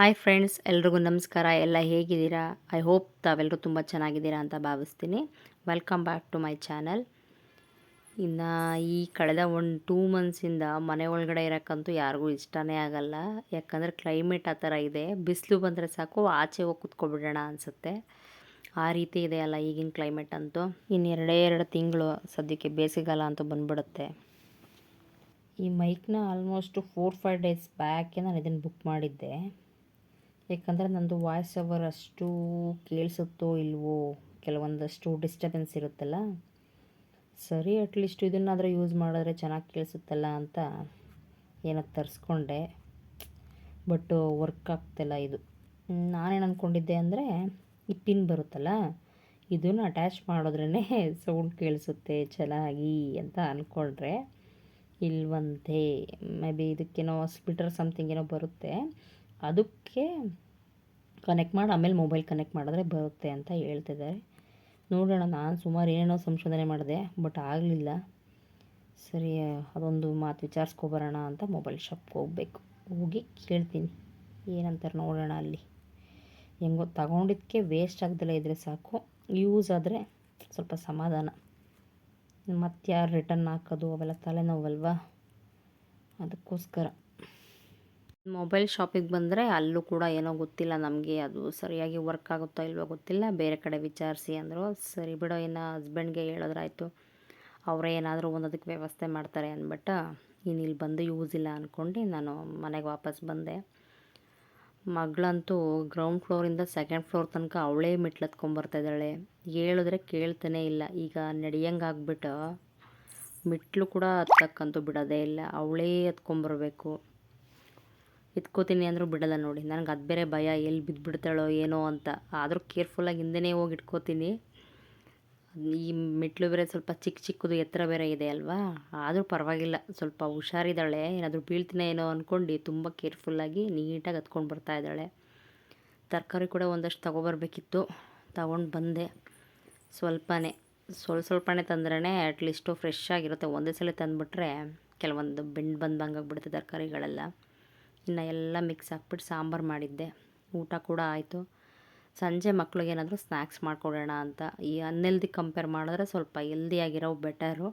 Hi friends, ಎಲ್ರಿಗೂ ನಮಸ್ಕಾರ. ಎಲ್ಲ ಹೇಗಿದ್ದೀರಾ? ಐ ಹೋಪ್ ತಾವೆಲ್ಲರೂ ತುಂಬ ಚೆನ್ನಾಗಿದ್ದೀರಾ ಅಂತ ಭಾವಿಸ್ತೀನಿ. Welcome back to my channel. ಇನ್ನು ಈ ಕಳೆದ ಒಂದು ಟೂ ಮಂತ್ಸಿಂದ ಮನೆ ಒಳಗಡೆ ಇರೋಕ್ಕಂತೂ ಯಾರಿಗೂ ಇಷ್ಟನೇ ಆಗಲ್ಲ. ಯಾಕಂದರೆ ಕ್ಲೈಮೇಟ್ ಆ ಥರ ಇದೆ. ಬಿಸಿಲು ಬಂದರೆ ಸಾಕು, ಆಚೆ ಹೋಗಿ ಕುತ್ಕೊಬಿಡೋಣ ಅನಿಸುತ್ತೆ. ಆ ರೀತಿ ಇದೆ ಅಲ್ಲ ಈಗಿನ ಕ್ಲೈಮೇಟ್ ಅಂತೂ. ಇನ್ನು ಎರಡೇ ಎರಡು ತಿಂಗಳು ಸದ್ಯಕ್ಕೆ ಬೇಸಿಗೆಗಾಲ ಅಂತ ಬಂದ್ಬಿಡುತ್ತೆ. ಈ ಮೈಕ್ನ ಆಲ್ಮೋಸ್ಟ್ ಫೋರ್ ಫೈವ್ ಡೇಸ್ ಬ್ಯಾಕೆ ನಾನು ಇದನ್ನು ಬುಕ್ ಮಾಡಿದ್ದೆ. ಯಾಕಂದರೆ ನಂದು ವಾಯ್ಸ್ ಓವರ್ ಅಷ್ಟು ಕೇಳಿಸುತ್ತೋ ಇಲ್ವೋ, ಕೆಲವೊಂದಷ್ಟು ಡಿಸ್ಟರ್ಬೆನ್ಸ್ ಇರುತ್ತಲ್ಲ, ಸರಿ ಅಟ್ಲೀಸ್ಟ್ ಇದನ್ನಾದರೂ ಯೂಸ್ ಮಾಡಿದ್ರೆ ಚೆನ್ನಾಗಿ ಕೇಳಿಸುತ್ತಲ್ಲ ಅಂತ ಏನೋ ತರಿಸ್ಕೊಂಡೆ. ಬಟ್ ವರ್ಕ್ ಆಗ್ತಿಲ್ಲ ಇದು. ನಾನೇನು ಅಂದ್ಕೊಂಡಿದ್ದೆ ಅಂದರೆ ಈ ಪಿನ್ ಬರುತ್ತಲ್ಲ, ಇದನ್ನು ಅಟ್ಯಾಚ್ ಮಾಡಿದ್ರೇ ಸೌಂಡ್ ಕೇಳಿಸುತ್ತೆ ಚೆನ್ನಾಗಿ ಅಂತ ಅಂದ್ಕೊಂಡ್ರೆ ಇಲ್ವಂತೆ. ಮೇ ಬಿ ಇದಕ್ಕೇನೋ ಸ್ಪಿಟರ್ ಸಮಥಿಂಗ್ ಏನೋ ಬರುತ್ತೆ. ಅದಕ್ಕೆ ಕನೆಕ್ಟ್ ಮಾಡಿ, ಆಮೇಲೆ ಮೊಬೈಲ್ ಕನೆಕ್ಟ್ ಮಾಡಿದ್ರೆ ಬರುತ್ತೆ ಅಂತ ಹೇಳ್ತಿದ್ದಾರೆ. ನೋಡೋಣ, ನಾನು ಸುಮಾರು ಏನೇನೋ ಸಂಶೋಧನೆ ಮಾಡಿದೆ ಬಟ್ ಆಗಲಿಲ್ಲ. ಸರಿ, ಅದೊಂದು ಮಾತು ವಿಚಾರಿಸ್ಕೊಬರೋಣ ಅಂತ ಮೊಬೈಲ್ ಶಾಪ್ಗೆ ಹೋಗ್ಬೇಕು. ಹೋಗಿ ಕೇಳ್ತೀನಿ. ಏನಂತಾರೆ ನೋಡೋಣ ಅಲ್ಲಿ. ಹೆಂಗೋ ತಗೊಂಡಿದ್ದಕ್ಕೆ ವೇಸ್ಟ್ ಆಗದಲ್ಲ ಇದ್ದರೆ ಸಾಕು. ಯೂಸ್ ಆದರೆ ಸ್ವಲ್ಪ ಸಮಾಧಾನ. ಮತ್ತೆ ಯಾರು ರಿಟರ್ನ್ ಹಾಕೋದು, ಅವೆಲ್ಲ ತಲೆನೋವಲ್ವಾ? ಅದಕ್ಕೋಸ್ಕರ. ಮೊಬೈಲ್ ಶಾಪಿಗೆ ಬಂದರೆ ಅಲ್ಲೂ ಕೂಡ ಏನೋ ಗೊತ್ತಿಲ್ಲ ನಮಗೆ, ಅದು ಸರಿಯಾಗಿ ವರ್ಕ್ ಆಗುತ್ತೋ ಇಲ್ವೋ ಗೊತ್ತಿಲ್ಲ. ಬೇರೆ ಕಡೆ ವಿಚಾರಿಸಿ ಅಂದರು, ಸರಿ ಬಿಡೋ, ಇನ್ನು ಹಸ್ಬೆಂಡ್ಗೆ ಹೇಳಿದ್ರಾಯ್ತು, ಅವರೇ ಏನಾದರೂ ಒಂದದಕ್ಕೆ ವ್ಯವಸ್ಥೆ ಮಾಡ್ತಾರೆ ಅಂದ್ಬಿಟ್ಟು ಇನ್ನು ಇಲ್ಲಿ ಬಂದು ಯೂಸ್ ಇಲ್ಲ ಅಂದ್ಕೊಂಡು ನಾನು ಮನೆಗೆ ವಾಪಸ್ ಬಂದೆ. ಮಗಳಂತೂ ಗ್ರೌಂಡ್ ಫ್ಲೋರಿಂದ ಸೆಕೆಂಡ್ ಫ್ಲೋರ್ ತನಕ ಅವಳೇ ಮೆಟ್ಲತ್ಕೊಂಬರ್ತಾಯಿದ್ದಾಳೆ ಹೇಳಿದ್ರೆ ಕೇಳ್ತಾನೆ ಇಲ್ಲ. ಈಗ ನಡೆಯಂಗೆ ಆಗ್ಬಿಟ್ಟು ಮೆಟ್ಲು ಕೂಡ ಹತ್ತಕ್ಕಂತೂ ಬಿಡೋದೇ ಇಲ್ಲ. ಅವಳೇ ಹತ್ಕೊಂಬರ್ಬೇಕು ಇಟ್ಕೋತೀನಿ ಅಂದರೂ ಬಿಡಲ್ಲ ನೋಡಿ. ನನಗೆ ಅದು ಬೇರೆ ಭಯ, ಎಲ್ಲಿ ಬಿದ್ದುಬಿಡ್ತಾಳೋ ಏನೋ ಅಂತ. ಆದರೂ ಕೇರ್ಫುಲ್ಲಾಗಿ ಹಿಂದೆನೇ ಹೋಗಿ ಇಟ್ಕೋತೀನಿ. ಈ ಮೆಟ್ಲು ಬೇರೆ ಸ್ವಲ್ಪ ಚಿಕ್ಕ ಚಿಕ್ಕದು ಎತ್ತರ ಬೇರೆ ಇದೆ ಅಲ್ವಾ? ಆದರೂ ಪರವಾಗಿಲ್ಲ. ಸ್ವಲ್ಪ ಹುಷಾರಿದ್ದಾಳೆ. ಏನಾದರೂ ಬೀಳ್ತೀನಿ ಏನೋ ಅಂದ್ಕೊಂಡು ತುಂಬ ಕೇರ್ಫುಲ್ಲಾಗಿ ನೀಟಾಗಿ ಹತ್ಕೊಂಡು ಬರ್ತಾ ಇದ್ದಾಳೆ. ತರಕಾರಿ ಕೂಡ ಒಂದಷ್ಟು ತೊಗೊಬರ್ಬೇಕಿತ್ತು. ತಗೊಂಡು ಬಂದೆ. ಸ್ವಲ್ಪನೇ. ಸ್ವಲ್ಪ ಸ್ವಲ್ಪನೇ ತಂದ್ರೇ ಅಟ್ಲೀಸ್ಟು ಫ್ರೆಶ್ ಆಗಿರುತ್ತೆ. ಒಂದೇ ಸಲ ತಂದುಬಿಟ್ರೆ ಕೆಲವೊಂದು ಬೆಂಡ್ ಬಂದಂಗೆ ಆಗ್ಬಿಡುತ್ತೆ ತರಕಾರಿಗಳೆಲ್ಲ. ಇನ್ನು ಎಲ್ಲ ಮಿಕ್ಸ್ ಹಾಕ್ಬಿಟ್ಟು ಸಾಂಬಾರು ಮಾಡಿದ್ದೆ. ಊಟ ಕೂಡ ಆಯಿತು. ಸಂಜೆ ಮಕ್ಳಿಗೇನಾದರೂ ಸ್ನ್ಯಾಕ್ಸ್ ಮಾಡಿಕೊಡೋಣ ಅಂತ. ಈ ಅನ್ಹೆಲ್ದಿ ಕಂಪೇರ್ ಮಾಡಿದ್ರೆ ಸ್ವಲ್ಪ ಹೆಲ್ದಿಯಾಗಿರೋ ಬೆಟರು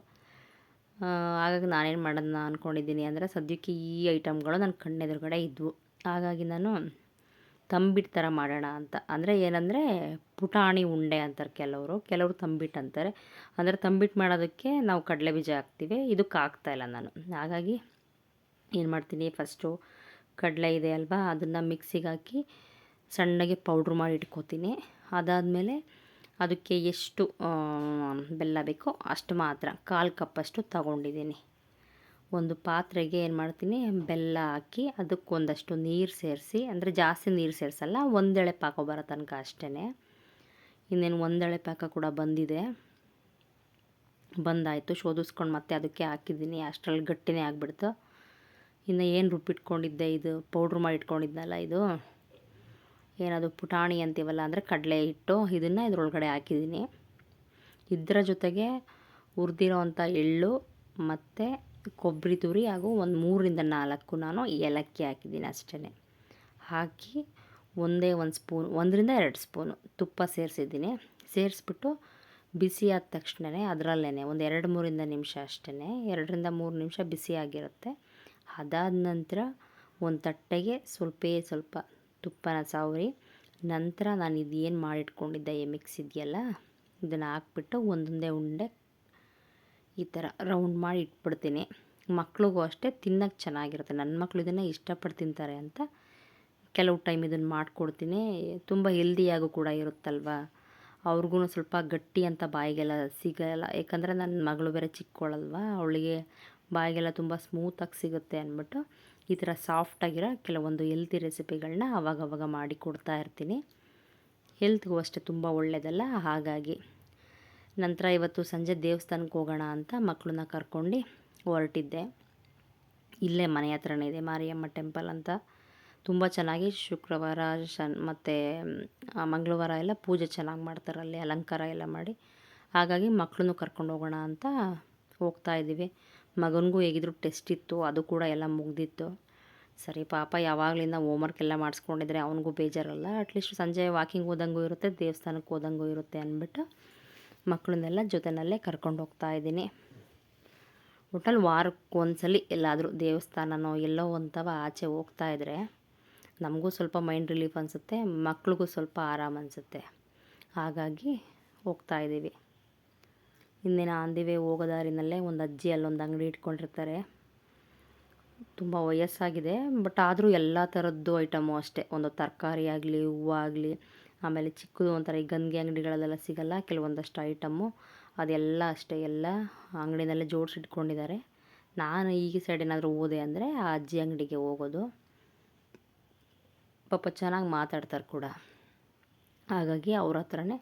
ಹಾಗಾಗಿ ನಾನೇನು ಮಾಡೋದನ್ನ ಅಂದ್ಕೊಂಡಿದ್ದೀನಿ ಅಂದರೆ ಸದ್ಯಕ್ಕೆ ಈ ಐಟಮ್ಗಳು ನನ್ನ ಕಣ್ಣೆದುರುಗಡೆ ಇದ್ವು. ಹಾಗಾಗಿ ನಾನು ತಂಬಿಟ್ಟು ಥರ ಮಾಡೋಣ ಅಂತ. ಅಂದರೆ ಏನಂದರೆ ಪುಟಾಣಿ ಉಂಡೆ ಅಂತಾರೆ ಕೆಲವರು. ಕೆಲವರು ತಂಬಿಟ್ಟು ಅಂತಾರೆ. ಅಂದರೆ ತಂಬಿಟ್ಟು ಮಾಡೋದಕ್ಕೆ ನಾವು ಕಡಲೆ ಬೀಜ ಹಾಕ್ತೀವಿ. ಇದಕ್ಕೆ ಹಾಕ್ತಾಯಿಲ್ಲ ನಾನು. ಹಾಗಾಗಿ ಏನು ಮಾಡ್ತೀನಿ ಫಸ್ಟು ಕಡಲೆ ಇದೆ ಅಲ್ವಾ, ಅದನ್ನು ಮಿಕ್ಸಿಗೆ ಹಾಕಿ ಸಣ್ಣಗೆ ಪೌಡ್ರ್ ಮಾಡಿ ಇಟ್ಕೋತೀನಿ. ಅದಾದಮೇಲೆ ಅದಕ್ಕೆ ಎಷ್ಟು ಬೆಲ್ಲ ಬೇಕೋ ಅಷ್ಟು ಮಾತ್ರ, ಕಾಲು ಕಪ್ಪಷ್ಟು ತಗೊಂಡಿದ್ದೀನಿ. ಒಂದು ಪಾತ್ರೆಗೆ ಏನು ಮಾಡ್ತೀನಿ, ಬೆಲ್ಲ ಹಾಕಿ ಅದಕ್ಕೊಂದಷ್ಟು ನೀರು ಸೇರಿಸಿ, ಅಂದರೆ ಜಾಸ್ತಿ ನೀರು ಸೇರಿಸಲ್ಲ, ಒಂದೆಳೆ ಪಾಕ ಬರೋ ತನಕ ಅಷ್ಟೇ ಇನ್ನೇನು ಒಂದೆಳೆ ಪಾಕ ಕೂಡ ಬಂದಿದೆ. ಬಂದಾಯಿತು, ಶೋಧಿಸ್ಕೊಂಡು ಮತ್ತೆ ಅದಕ್ಕೆ ಹಾಕಿದ್ದೀನಿ, ಅಷ್ಟರಲ್ಲಿ ಗಟ್ಟಿನೇ ಆಗಿಬಿಡ್ತು. ಇನ್ನು ಏನು ರುಬ್ಬಿಟ್ಕೊಂಡಿದ್ದೆ ಇದು? ಪೌಡ್ರ್ ಮಾಡಿ ಇಟ್ಕೊಂಡಿದ್ನಲ್ಲ ಇದು. ಏನದು ಪುಟಾಣಿ ಅಂತೀವಲ್ಲ ಅಂದರೆ ಕಡಲೆ ಹಿಟ್ಟು ಇದನ್ನು ಇದರೊಳಗಡೆ ಹಾಕಿದ್ದೀನಿ. ಇದರ ಜೊತೆಗೆ ಉರಿದಿರೋವಂಥ ಎಳ್ಳು ಮತ್ತು ಕೊಬ್ಬರಿ ತುರಿ ಹಾಗೂ ಒಂದು ಮೂರರಿಂದ ನಾಲ್ಕು ನಾನು ಏಲಕ್ಕಿ ಹಾಕಿದ್ದೀನಿ ಅಷ್ಟೇ ಹಾಕಿ ಒಂದೇ ಒಂದು ಸ್ಪೂನ್, ಒಂದರಿಂದ ಎರಡು ಸ್ಪೂನು ತುಪ್ಪ ಸೇರಿಸಿದ್ದೀನಿ. ಸೇರಿಸ್ಬಿಟ್ಟು ಬಿಸಿ ಆದ ತಕ್ಷಣವೇ ಅದರಲ್ಲೇ ಒಂದು ಎರಡು ಮೂರಿಂದ ನಿಮಿಷ ಅಷ್ಟೇ ಎರಡರಿಂದ ಮೂರು ನಿಮಿಷ ಬಿಸಿ ಆಗಿರುತ್ತೆ ಅದಾದ ನಂತರ ಒಂದು ತಟ್ಟೆಗೆ ಸ್ವಲ್ಪ ಸ್ವಲ್ಪ ತುಪ್ಪನ ಸಾವರಿ, ನಂತರ ನಾನು ಇದೇನು ಮಾಡಿಟ್ಕೊಂಡಿದ್ದೆ ಮಿಕ್ಸ್ ಇದೆಯಲ್ಲ, ಇದನ್ನು ಹಾಕ್ಬಿಟ್ಟು ಒಂದೊಂದೇ ಉಂಡೆ ಈ ಥರ ರೌಂಡ್ ಮಾಡಿ ಇಟ್ಬಿಡ್ತೀನಿ. ಮಕ್ಳಿಗೂ ಅಷ್ಟೇ ತಿನ್ನೋಕ್ಕೆ ಚೆನ್ನಾಗಿರುತ್ತೆ. ನನ್ನ ಮಕ್ಕಳು ಇದನ್ನು ಇಷ್ಟಪಟ್ಟು ತಿಂತಾರೆ ಅಂತ ಕೆಲವು ಟೈಮ್ ಇದನ್ನು ಮಾಡಿಕೊಡ್ತೀನಿ. ತುಂಬ ಹೆಲ್ದಿಯಾಗೂ ಕೂಡ ಇರುತ್ತಲ್ವ? ಅವ್ರಿಗೂ ಸ್ವಲ್ಪ ಗಟ್ಟಿ ಅಂತ ಬಾಯಿಗೆಲ್ಲ ಸಿಗಲ್ಲ. ಯಾಕಂದರೆ ನನ್ನ ಮಗಳು ಬೇರೆ ಚಿಕ್ಕವಳಲ್ವ ಅವಳಿಗೆ ಬಾಯಿಗೆಲ್ಲ ತುಂಬ ಸ್ಮೂತಾಗಿ ಸಿಗುತ್ತೆ ಅಂದ್ಬಿಟ್ಟು ಈ ಥರ ಸಾಫ್ಟಾಗಿರೋ ಕೆಲವೊಂದು ಹೆಲ್ತಿ ರೆಸಿಪಿಗಳನ್ನ ಅವಾಗವಾಗ ಮಾಡಿ ಕೊಡ್ತಾ ಇರ್ತೀನಿ. ಹೆಲ್ತ್ಗೂ ಅಷ್ಟೇ ತುಂಬ ಒಳ್ಳೆಯದಲ್ಲ ಹಾಗಾಗಿ ನಂತರ ಇವತ್ತು ಸಂಜೆ ದೇವಸ್ಥಾನಕ್ಕೆ ಹೋಗೋಣ ಅಂತ ಮಕ್ಕಳನ್ನ ಕರ್ಕೊಂಡು ಹೊರಟಿದ್ದೆ. ಇಲ್ಲೇ ಮನೆ ಹತ್ರನೇ ಇದೆ, ಮಾರಿಯಮ್ಮ ಟೆಂಪಲ್ ಅಂತ. ತುಂಬ ಚೆನ್ನಾಗಿ ಶುಕ್ರವಾರ, ಶನ್, ಮತ್ತು ಮಂಗಳವಾರ ಎಲ್ಲ ಪೂಜೆ ಚೆನ್ನಾಗಿ ಮಾಡ್ತಾರೆ ಅಲ್ಲಿ ಅಲಂಕಾರ ಎಲ್ಲ ಮಾಡಿ. ಹಾಗಾಗಿ ಮಕ್ಕಳನ್ನು ಕರ್ಕೊಂಡು ಹೋಗೋಣ ಅಂತ ಹೋಗ್ತಾ ಇದ್ದೀವಿ. ಮಗನಿಗೂ ಹೇಗಿದ್ರು ಟೆಸ್ಟ್ ಇತ್ತು, ಅದು ಕೂಡ ಎಲ್ಲ ಮುಗ್ದಿತ್ತು. ಸರಿ ಪಾಪ ಯಾವಾಗಲಿಂದ ಹೋಮ್ವರ್ಕ್ ಎಲ್ಲ ಮಾಡಿಸ್ಕೊಂಡಿದ್ರೆ ಅವನಿಗೂ ಬೇಜಾರಲ್ಲ ಅಟ್ಲೀಸ್ಟ್ ಸಂಜೆ ವಾಕಿಂಗ್ ಹೋದಂಗೂ ಇರುತ್ತೆ, ದೇವಸ್ಥಾನಕ್ಕೆ ಹೋದಂಗೂ ಇರುತ್ತೆ ಅಂದ್ಬಿಟ್ಟು ಮಕ್ಕಳನ್ನೆಲ್ಲ ಜೊತೆಯಲ್ಲೇ ಕರ್ಕೊಂಡು ಹೋಗ್ತಾ ಇದ್ದೀನಿ. ಒಟ್ಟಲ್ಲಿ ವಾರಕ್ಕೆ ಒಂದ್ಸಲಿ ಎಲ್ಲಾದರೂ ದೇವಸ್ಥಾನನೋ ಎಲ್ಲೋ ಒಂಥವ ಆಚೆ ಹೋಗ್ತಾ ಇದ್ದರೆ ನಮಗೂ ಸ್ವಲ್ಪ ಮೈಂಡ್ ರಿಲೀಫ್ ಅನಿಸುತ್ತೆ, ಮಕ್ಳಿಗೂ ಸ್ವಲ್ಪ ಆರಾಮ ಅನಿಸುತ್ತೆ. ಹಾಗಾಗಿ ಹೋಗ್ತಾ ಇದ್ದೀವಿ ಅಂದಿವೆ ಹೋಗೋ ದಾರಿನಲ್ಲೇ ಒಂದು ಅಜ್ಜಿ ಅಲ್ಲೊಂದು ಅಂಗಡಿ ಇಟ್ಕೊಂಡಿರ್ತಾರೆ. ತುಂಬ ವಯಸ್ಸಾಗಿದೆ, ಬಟ್ ಆದರೂ ಎಲ್ಲ ಥರದ್ದು ಐಟಮು ಅಷ್ಟೇ. ಒಂದು ತರಕಾರಿ ಆಗಲಿ, ಹೂವು ಆಗಲಿ, ಆಮೇಲೆ ಚಿಕ್ಕದು ಒಂಥರ ಈ ಗಂಗೆ ಅಂಗಡಿಗಳಲ್ಲೆಲ್ಲ ಸಿಗಲ್ಲ, ಕೆಲವೊಂದಷ್ಟು ಐಟಮ್ಮು ಅದೆಲ್ಲ ಅಷ್ಟೇ, ಎಲ್ಲ ಅಂಗಡಿನಲ್ಲೇ ಜೋಡಿಸಿಟ್ಕೊಂಡಿದ್ದಾರೆ. ನಾನು ಈಗ ಸೈಡ್ ಏನಾದರೂ ಹೋದೆ ಅಂದರೆ ಆ ಅಜ್ಜಿ ಅಂಗಡಿಗೆ ಹೋಗೋದು. ಪಾಪ ಚೆನ್ನಾಗಿ ಮಾತಾಡ್ತಾರೆ ಕೂಡ. ಹಾಗಾಗಿ ಅವ್ರ ಹತ್ರನೇ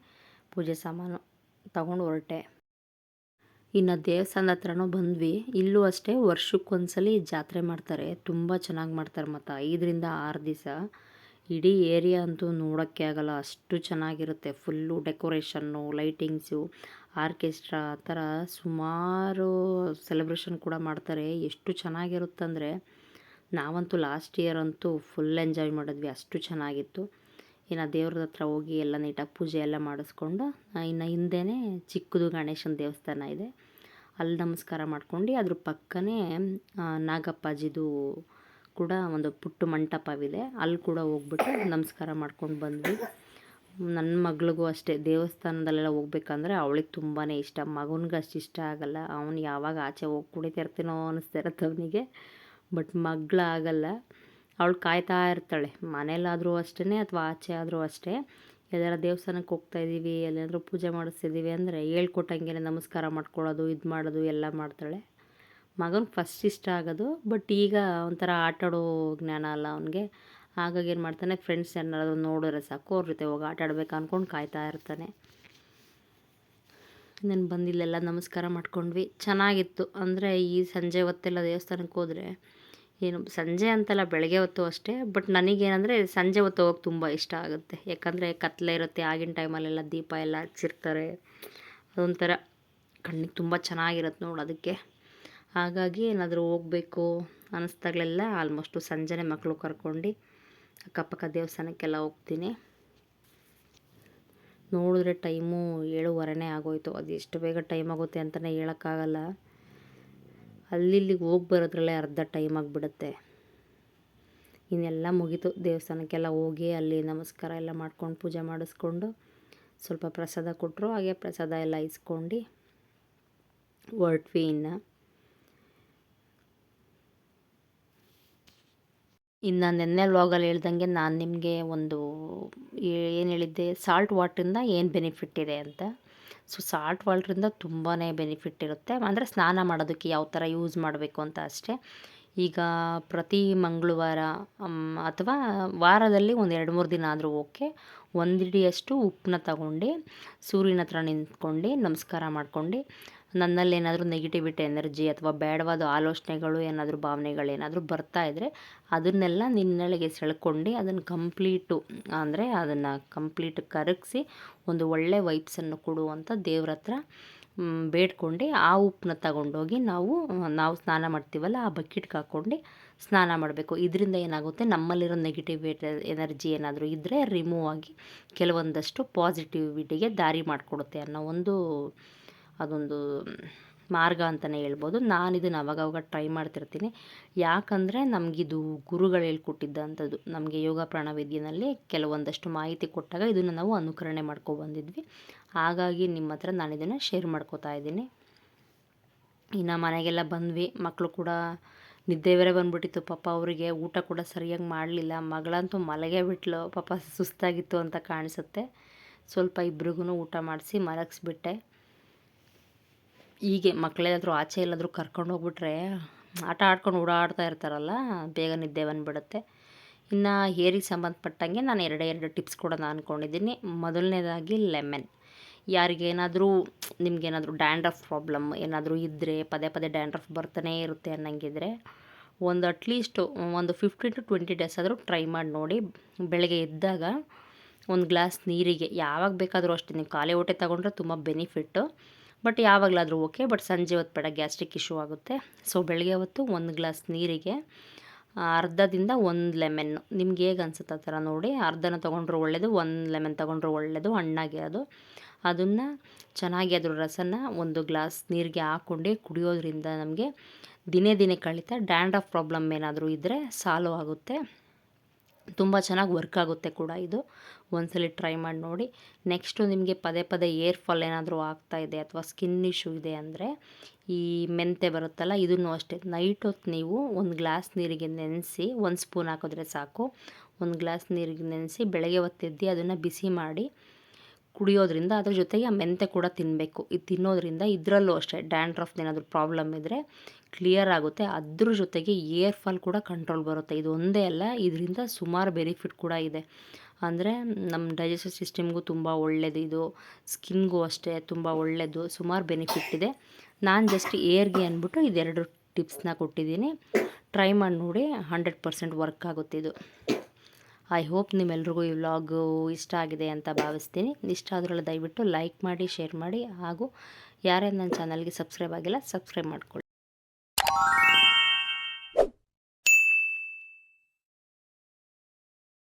ಪೂಜೆ ಸಾಮಾನು ತಗೊಂಡು ಹೊರಟೆ. ಇನ್ನು ದೇವಸ್ಥಾನದ ಹತ್ರನೂ ಬಂದ್ವಿ. ಇಲ್ಲೂ ಅಷ್ಟೇ ವರ್ಷಕ್ಕೊಂದ್ಸಲಿ ಜಾತ್ರೆ ಮಾಡ್ತಾರೆ. ತುಂಬ ಚೆನ್ನಾಗಿ ಮಾಡ್ತಾರೆ ಮತ್ತು ಐದರಿಂದ ಆರು ದಿವಸ. ಇಡೀ ಏರಿಯಾ ಅಂತೂ ನೋಡೋಕ್ಕೆ ಆಗಲ್ಲ. ಅಷ್ಟು ಚೆನ್ನಾಗಿರುತ್ತೆ. ಫುಲ್ಲು ಡೆಕೋರೇಷನ್ನು ಲೈಟಿಂಗ್ಸು ಆರ್ಕೆಸ್ಟ್ರಾ ಆ ಥರ ಸುಮಾರು ಸೆಲೆಬ್ರೇಷನ್ ಕೂಡ ಮಾಡ್ತಾರೆ. ಎಷ್ಟು ಚೆನ್ನಾಗಿರುತ್ತಂದರೆ ನಾವಂತೂ ಲಾಸ್ಟ್ ಇಯರ್ ಅಂತೂ ಫುಲ್ ಎಂಜಾಯ್ ಮಾಡಿದ್ವಿ. ಅಷ್ಟು ಚೆನ್ನಾಗಿತ್ತು. ಇನ್ನು ದೇವ್ರದ ಹತ್ರ ಹೋಗಿ ಎಲ್ಲ ನೀಟಾಗಿ ಪೂಜೆ ಎಲ್ಲ ಮಾಡಿಸ್ಕೊಂಡು ಇನ್ನು ಹಿಂದೆ ಚಿಕ್ಕದು ಗಣೇಶನ ದೇವಸ್ಥಾನ ಇದೆ. ಅಲ್ಲಿ ನಮಸ್ಕಾರ ಮಾಡ್ಕೊಂಡು ಅದ್ರ ಪಕ್ಕನೇ ನಾಗಪ್ಪಾಜಿದು ಕೂಡ ಒಂದು ಪುಟ್ಟ ಮಂಟಪವಿದೆ. ಅಲ್ಲಿ ಕೂಡ ಹೋಗ್ಬಿಟ್ಟು ನಮಸ್ಕಾರ ಮಾಡ್ಕೊಂಡು ಬಂದ್ವಿ. ನನ್ನ ಮಗಳಿಗೂ ಅಷ್ಟೇ, ದೇವಸ್ಥಾನದಲ್ಲೆಲ್ಲ ಹೋಗ್ಬೇಕಂದ್ರೆ ಅವಳಿಗೆ ತುಂಬಾ ಇಷ್ಟ. ಮಗನಿಗೆ ಅಷ್ಟು ಇಷ್ಟ ಆಗಲ್ಲ. ಅವನು ಯಾವಾಗ ಆಚೆ ಹೋಗಿ ಕುಡಿತಿರ್ತೀನೋ ಅನ್ನಿಸ್ತಾ ಇರತ್ತೆ ಅವನಿಗೆ. ಬಟ್ ಮಗಳಾಗಲ್ಲ. ಅವಳು ಕಾಯ್ತಾ ಇರ್ತಾಳೆ. ಮನೇಲಾದರೂ ಅಷ್ಟೇ ಅಥವಾ ಆಚೆ ಆದರೂ ಅಷ್ಟೇ. ಎಲ್ಲಾರ ದೇವಸ್ಥಾನಕ್ಕೆ ಹೋಗ್ತಾ ಇದ್ದೀವಿ ಎಲ್ಲಾದರೂ ಪೂಜೆ ಮಾಡಿಸ್ತಿದ್ದೀವಿ ಅಂದರೆ ಹೇಳ್ಕೊಟ್ಟಂಗೆ ನಮಸ್ಕಾರ ಮಾಡ್ಕೊಳ್ಳೋದು, ಇದು ಮಾಡೋದು, ಎಲ್ಲ ಮಾಡ್ತಾಳೆ. ಮಗನಿಗೆ ಫಸ್ಟ್ ಇಷ್ಟ ಆಗೋದು ಬಟ್ ಈಗ ಒಂಥರ ಆಟಾಡೋ ಜ್ಞಾನ ಅಲ್ಲ ಅವನಿಗೆ. ಹಾಗಾಗಿ ಏನು ಮಾಡ್ತಾನೆ ಫ್ರೆಂಡ್ಸ್ ಏನಾದ್ರು ನೋಡಿದ್ರೆ ಸಾಕು, ಅವ್ರ ಜೊತೆ ಹೋಗಿ ಆಟ ಆಡ್ಬೇಕು ಅಂದ್ಕೊಂಡು ಕಾಯ್ತಾ ಇರ್ತಾನೆ. ನಾನು ಬಂದಿಲ್ಲೆಲ್ಲ ನಮಸ್ಕಾರ ಮಾಡ್ಕೊಂಡ್ವಿ. ಚೆನ್ನಾಗಿತ್ತು. ಅಂದರೆ ಈ ಸಂಜೆ ಹೊತ್ತೆಲ್ಲ ದೇವಸ್ಥಾನಕ್ಕೆ ಹೋದರೆ ಏನು ಸಂಜೆ ಅಂತಲ್ಲ ಬೆಳಗ್ಗೆ ಹೊತ್ತು ಅಷ್ಟೇ, ಬಟ್ ನನಗೇನಂದರೆ ಸಂಜೆ ಹೊತ್ತು ಹೋಗೋಕೆ ತುಂಬ ಇಷ್ಟ ಆಗುತ್ತೆ. ಯಾಕಂದರೆ ಕತ್ತಲೆ ಇರುತ್ತೆ, ಆಗಿನ ಟೈಮಲ್ಲೆಲ್ಲ ದೀಪ ಎಲ್ಲ ಹಚ್ಚಿರ್ತಾರೆ. ಅದೊಂಥರ ಕಣ್ಣಿಗೆ ತುಂಬ ಚೆನ್ನಾಗಿರುತ್ತೆ ನೋಡೋದಕ್ಕೆ ಹಾಗಾಗಿ ಏನಾದರೂ ಹೋಗಬೇಕು ಅನ್ನಿಸ್ದಾಗಲೆಲ್ಲ ಆಲ್ಮೋಸ್ಟು ಸಂಜೆನೆ ಮಕ್ಕಳು ಕರ್ಕೊಂಡು ಅಕ್ಕಪಕ್ಕ ದೇವಸ್ಥಾನಕ್ಕೆಲ್ಲ ಹೋಗ್ತೀನಿ. ನೋಡಿದ್ರೆ ಟೈಮು ಏಳುವರೆನೇ ಆಗೋಯ್ತು. ಅದು ಎಷ್ಟು ಬೇಗ ಟೈಮ್ ಆಗುತ್ತೆ ಅಂತಲೇ ಹೇಳೋಕ್ಕಾಗಲ್ಲ. ಅಲ್ಲಿಲ್ಲಿಗೆ ಹೋಗಿ ಬರೋದ್ರಲ್ಲೇ ಅರ್ಧ ಟೈಮ್ ಆಗಿಬಿಡುತ್ತೆ. ಇನ್ನೆಲ್ಲ ಮುಗೀತು. ದೇವಸ್ಥಾನಕ್ಕೆಲ್ಲ ಹೋಗಿ ಅಲ್ಲಿ ನಮಸ್ಕಾರ ಎಲ್ಲ ಮಾಡ್ಕೊಂಡು ಪೂಜೆ ಮಾಡಿಸ್ಕೊಂಡು ಸ್ವಲ್ಪ ಪ್ರಸಾದ ಕೊಟ್ಟರು ಹಾಗೆ ಪ್ರಸಾದ ಎಲ್ಲ ಇಸ್ಕೊಂಡು ಹೊರಟ್ವಿ ಇನ್ನು. ಇನ್ನು ನೆನ್ನೆ ವ್ಲಾಗಲ್ಲಿ ಹೇಳ್ದಂಗೆ ನಾನು ನಿಮಗೆ ಒಂದು ಏನು ಹೇಳಿದ್ದೆ? ಸಾಲ್ಟ್ ವಾಟ್ರಿಂದ ಏನು ಬೆನಿಫಿಟ್ ಇದೆ ಅಂತ. ಸೊ ಸಾಲ್ಟ್ ವಾಟ್ರಿಂದ ತುಂಬಾ ಬೆನಿಫಿಟ್ ಇರುತ್ತೆ. ಅಂದರೆ ಸ್ನಾನ ಮಾಡೋದಕ್ಕೆ ಯಾವ ಥರ ಯೂಸ್ ಮಾಡಬೇಕು ಅಂತ ಅಷ್ಟೇ. ಈಗ ಪ್ರತಿ ಮಂಗಳವಾರ ಅಥವಾ ವಾರದಲ್ಲಿ ಒಂದು ಎರಡು ಮೂರು ದಿನ ಆದರೂ ಓಕೆ. ಒಂದಿಡಿಯಷ್ಟು ಉಪ್ಪನ್ನ ತಗೊಂಡು, ಸೂರ್ಯನ ಹತ್ರ ನಿಂತ್ಕೊಂಡು ನಮಸ್ಕಾರ ಮಾಡ್ಕೊಂಡು ನನ್ನಲ್ಲಿ ಏನಾದರೂ ನೆಗೆಟಿವಿಟಿ ಎನರ್ಜಿ ಅಥವಾ ಬೇಡವಾದ ಆಲೋಚನೆಗಳು, ಏನಾದರೂ ಭಾವನೆಗಳು ಏನಾದರೂ ಬರ್ತಾ ಇದ್ದರೆ ಅದನ್ನೆಲ್ಲ ನಿನ್ನೊಳಗೆ ಸೆಳ್ಕೊಂಡು ಅದನ್ನು ಕಂಪ್ಲೀಟು ಅಂದರೆ ಅದನ್ನು ಕಂಪ್ಲೀಟ್ ಕರಗಿಸಿ ಒಂದು ಒಳ್ಳೆ ವೈಬ್ಸನ್ನು ಕೊಡುವಂಥ ದೇವ್ರ ಹತ್ರ ಬೇಡ್ಕೊಂಡು ಆ ಉಪ್ಪನ್ನ ತಗೊಂಡೋಗಿ ನಾವು ನಾವು ಸ್ನಾನ ಮಾಡ್ತೀವಲ್ಲ ಆ ಬಕೆಟ್ಗೆ ಹಾಕ್ಕೊಂಡು ಸ್ನಾನ ಮಾಡಬೇಕು. ಇದರಿಂದ ಏನಾಗುತ್ತೆ? ನಮ್ಮಲ್ಲಿರೋ ನೆಗೆಟಿವ್ ಎನರ್ಜಿ ಏನಾದರೂ ಇದ್ದರೆ ರಿಮೂವ್ ಆಗಿ ಕೆಲವೊಂದಷ್ಟು ಪಾಸಿಟಿವಿಟಿಗೆ ದಾರಿ ಮಾಡಿಕೊಡುತ್ತೆ ಅನ್ನೋ ಒಂದು ಅದೊಂದು ಮಾರ್ಗ ಅಂತಲೇ ಹೇಳ್ಬೋದು. ನಾನು ಇದನ್ನು ಅವಾಗವಾಗ ಟ್ರೈ ಮಾಡ್ತಿರ್ತೀನಿ. ಯಾಕಂದರೆ ನಮಗಿದು ಗುರುಗಳು ಹೇಳ್ಕೊಟ್ಟಿದ್ದಂಥದ್ದು. ನಮಗೆ ಯೋಗ ಪ್ರಾಣವಿದ್ಯೆನಲ್ಲಿ ಕೆಲವೊಂದಷ್ಟು ಮಾಹಿತಿ ಕೊಟ್ಟಾಗ ಇದನ್ನು ನಾವು ಅನುಕರಣೆ ಬಂದಿದ್ವಿ. ಹಾಗಾಗಿ ನಿಮ್ಮ ಹತ್ರ ನಾನು ಇದನ್ನು ಶೇರ್ ಮಾಡ್ಕೋತಾ ಇದ್ದೀನಿ. ಇನ್ನು ಮನೆಗೆಲ್ಲ ಬಂದ್ವಿ. ಮಕ್ಕಳು ಕೂಡ ನಿದ್ದೆ ಬೇರೆ ಬಂದ್ಬಿಟ್ಟಿತ್ತು. ಪಾಪ ಅವರಿಗೆ ಊಟ ಕೂಡ ಸರಿಯಾಗಿ ಮಾಡಲಿಲ್ಲ. ಮಗಳಂತೂ ಮಲಗೇ ಬಿಟ್ಲು. ಪಾಪ ಸುಸ್ತಾಗಿತ್ತು ಅಂತ ಕಾಣಿಸುತ್ತೆ. ಸ್ವಲ್ಪ ಇಬ್ರಿಗೂ ಊಟ ಮಾಡಿಸಿ ಮಲಗಿಸ್ಬಿಟ್ಟೆ. ಹೀಗೆ ಮಕ್ಕಳೇನಾದರೂ ಆಚೆ ಎಲ್ಲಾದರೂ ಕರ್ಕೊಂಡು ಹೋಗ್ಬಿಟ್ರೆ ಆಟ ಆಡ್ಕೊಂಡು ಓಡಾಡ್ತಾ ಇರ್ತಾರಲ್ಲ, ಬೇಗ ನಿದ್ದೆ ಬಂದುಬಿಡುತ್ತೆ. ಇನ್ನು ಹೇರಿಗೆ ಸಂಬಂಧಪಟ್ಟಂಗೆ ನಾನು ಎರಡೇ ಎರಡು ಟಿಪ್ಸ್ ಕೂಡ ನಾನು ಅಂದ್ಕೊಂಡಿದ್ದೀನಿ ಮೊದಲನೇದಾಗಿ ಲೆಮನ್. ಯಾರಿಗೇನಾದರೂ ನಿಮಗೇನಾದರೂ ಡ್ಯಾಂಡ್ರಫ್ ಪ್ರಾಬ್ಲಮ್ ಏನಾದರೂ ಇದ್ದರೆ ಪದೇ ಪದೇ ಡ್ಯಾಂಡ್ರಫ್ ಬರ್ತಾನೇ ಇರುತ್ತೆ ಅನ್ನಂಗಿದ್ರೆ ಒಂದು ಅಟ್ಲೀಸ್ಟು ಒಂದು ಫಿಫ್ಟೀನ್ ಟು ಟ್ವೆಂಟಿ ಡೇಸ್ ಆದರೂ ಟ್ರೈ ಮಾಡಿ ನೋಡಿ. ಬೆಳಗ್ಗೆ ಎದ್ದಾಗ ಒಂದು ಗ್ಲಾಸ್ ನೀರಿಗೆ, ಯಾವಾಗ ಬೇಕಾದರೂ ಅಷ್ಟೇ, ನೀವು ಖಾಲಿ ಹೊಟ್ಟೆ ತಗೊಂಡ್ರೆ ತುಂಬ ಬೆನಿಫಿಟ್ಟು ಬಟ್ ಯಾವಾಗಲಾದರೂ ಓಕೆ, ಬಟ್ ಸಂಜೆ ಹೊತ್ತು ಬೇಡ, ಗ್ಯಾಸ್ಟ್ರಿಕ್ ಇಶ್ಯೂ ಆಗುತ್ತೆ. ಸೊ ಬೆಳಗ್ಗೆ ಹೊತ್ತು ಒಂದು ಗ್ಲಾಸ್ ನೀರಿಗೆ ಅರ್ಧದಿಂದ ಒಂದು ಲೆಮೆನ್ನು ನಿಮ್ಗೆ ಹೇಗೆ ಅನ್ಸುತ್ತೆ ಆ ಥರ ನೋಡಿ. ಅರ್ಧನ ತೊಗೊಂಡ್ರೆ ಒಳ್ಳೆಯದು ಒಂದು ಲೆಮೆನ್ ತೊಗೊಂಡ್ರೆ ಒಳ್ಳೆಯದು ಹಣ್ಣಾಗಿರೋದು. ಅದನ್ನು ಚೆನ್ನಾಗಿ ಅದ್ರ ರಸನ ಒಂದು ಗ್ಲಾಸ್ ನೀರಿಗೆ ಹಾಕ್ಕೊಂಡೆ ಕುಡಿಯೋದ್ರಿಂದ ನಮಗೆ ದಿನೇ ದಿನೇ ಕಳೀತಾ, ಡ್ಯಾಂಡ್ರಫ್ ಪ್ರಾಬ್ಲಮ್ ಏನಾದರೂ ಇದ್ದರೆ ಸಾಲ್ವ್ ಆಗುತ್ತೆ. ತುಂಬ ಚೆನ್ನಾಗಿ ವರ್ಕ್ ಆಗುತ್ತೆ ಕೂಡ ಇದು. ಒಂದ್ಸಲಿ ಟ್ರೈ ಮಾಡಿ ನೋಡಿ. ನೆಕ್ಸ್ಟು ನಿಮಗೆ ಪದೇ ಪದೇ ಏರ್ ಫಾಲ್ ಏನಾದರೂ ಆಗ್ತಾ ಇದೆ ಅಥವಾ ಸ್ಕಿನ್ ಇಶ್ಯೂ ಇದೆ ಅಂದರೆ ಈ ಮೆಂತೆ ಬರುತ್ತಲ್ಲ, ಇದನ್ನು ಅಷ್ಟೇ. ನೈಟ್ ಹೊತ್ತು ನೀವು ಒಂದು ಗ್ಲಾಸ್ ನೀರಿಗೆ ನೆನೆಸಿ, ಒಂದು ಸ್ಪೂನ್ ಹಾಕಿದ್ರೆ ಸಾಕು. ಒಂದು ಗ್ಲಾಸ್ ನೀರಿಗೆ ನೆನೆಸಿ ಬೆಳಗ್ಗೆ ಹೊತ್ತೆದ್ದು ಅದನ್ನು ಬಿಸಿ ಮಾಡಿ ಕುಡಿಯೋದ್ರಿಂದ ಅದ್ರ ಜೊತೆಗೆ ಆ ಮೆಂತೆ ಕೂಡ ತಿನ್ನಬೇಕು ಇದು ತಿನ್ನೋದ್ರಿಂದ ಇದರಲ್ಲೂ ಅಷ್ಟೇ ಡ್ಯಾಂಡ್ರಫ್ದು ಏನಾದರೂ ಪ್ರಾಬ್ಲಮ್ ಇದ್ದರೆ ಕ್ಲಿಯರ್ ಆಗುತ್ತೆ. ಅದ್ರ ಜೊತೆಗೆ ಏರ್ ಫಾಲ್ ಕೂಡ ಕಂಟ್ರೋಲ್ ಬರುತ್ತೆ. ಇದು ಒಂದೇ ಅಲ್ಲ, ಇದರಿಂದ ಸುಮಾರು ಬೆನಿಫಿಟ್ ಕೂಡ ಇದೆ. ಅಂದರೆ ನಮ್ಮ ಡೈಜೆಸ್ಟಿವ್ ಸಿಸ್ಟಮ್ಗೂ ತುಂಬ ಒಳ್ಳೆಯದು ಇದು ಸ್ಕಿನ್ಗೂ ಅಷ್ಟೇ ತುಂಬ ಒಳ್ಳೆಯದು ಸುಮಾರು ಬೆನಿಫಿಟ್ ಇದೆ. ನಾನು ಜಸ್ಟ್ ಏರ್ಗೆ ಅಂದ್ಬಿಟ್ಟು ಇದೆರಡು ಟಿಪ್ಸ್ನ ಕೊಟ್ಟಿದ್ದೀನಿ. ಟ್ರೈ ಮಾಡಿ ನೋಡಿ ಹಂಡ್ರೆಡ್ ಪರ್ಸೆಂಟ್ ವರ್ಕ್ ಆಗುತ್ತೆ ಇದು. ಐ ಹೋಪ್ ನಿಮ್ಮೆಲ್ರಿಗೂ ಈ ವ್ಲಾಗು ಇಷ್ಟ ಆಗಿದೆ ಅಂತ ಭಾವಿಸ್ತೀನಿ. ಇಷ್ಟ ಆದ್ರಲ್ಲಿ ದಯವಿಟ್ಟು ಲೈಕ್ ಮಾಡಿ ಶೇರ್ ಮಾಡಿ ಹಾಗೂ ಯಾರ್ಯಾರು ನನ್ನ ಚಾನಲ್ಗೆ ಸಬ್ಸ್ಕ್ರೈಬ್ ಆಗಿಲ್ಲ ಸಬ್ಸ್ಕ್ರೈಬ್ ಮಾಡ್ಕೊಳ್ಳಿ.